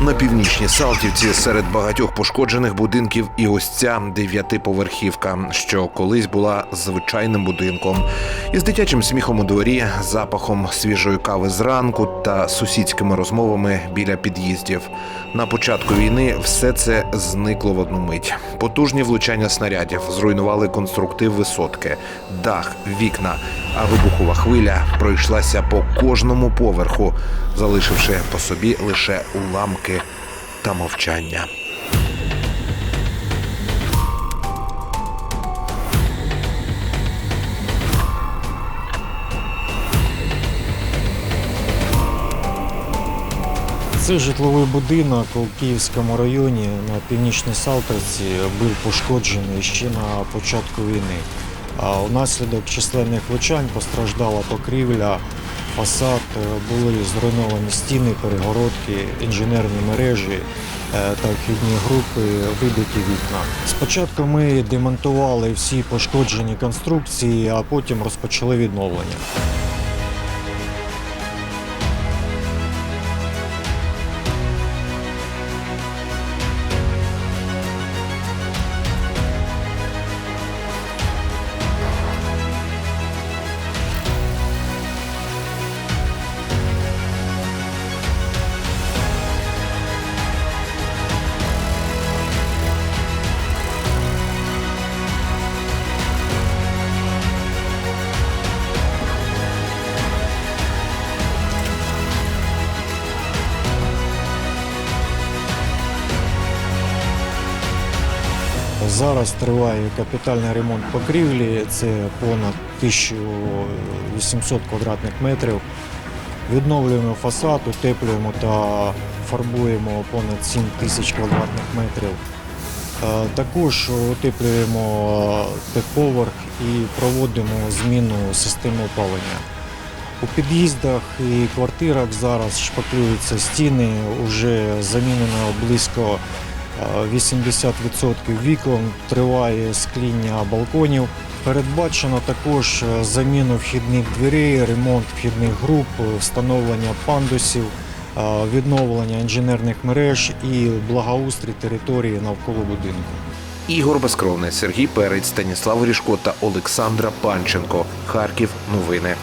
На північній Салтівці серед багатьох пошкоджених будинків і ось ця дев'ятиповерхівка, що колись була звичайним будинком, із дитячим сміхом у дворі, запахом свіжої кави зранку та сусідськими розмовами біля під'їздів. На початку війни все це зникло в одну мить. Потужні влучання снарядів зруйнували конструктив висотки, дах, вікна. А вибухова хвиля пройшлася по кожному поверху, залишивши по собі лише уламки та мовчання. Це житловий будинок у Київському районі на північній Салтовці був пошкоджений ще на початку війни. А Унаслідок численних влучань постраждала покрівля, фасад, е, були зруйновані стіни, перегородки, інженерні мережі е, та вхідні групи, вибиті вікна. Спочатку ми демонтували всі пошкоджені конструкції, а потім розпочали відновлення. Зараз триває капітальний ремонт покрівлі. Це понад 1800 квадратних метрів. Відновлюємо фасад, утеплюємо та фарбуємо понад 7 тисяч квадратних метрів. Е, Також утеплюємо техповерх і проводимо зміну системи опалення. У під'їздах і квартирах зараз шпаклюються стіни, вже замінено близько е, 80% вікон, триває скління балконів. Передбачено також е, заміну вхідних дверей, ремонт вхідних груп, встановлення пандусів, е, відновлення інженерних мереж і благоустрій території навколо будинку. Ігор Безкровний, Сергій Перець, Станіслав Ріжко та Олександра Панченко. Харків. Новини.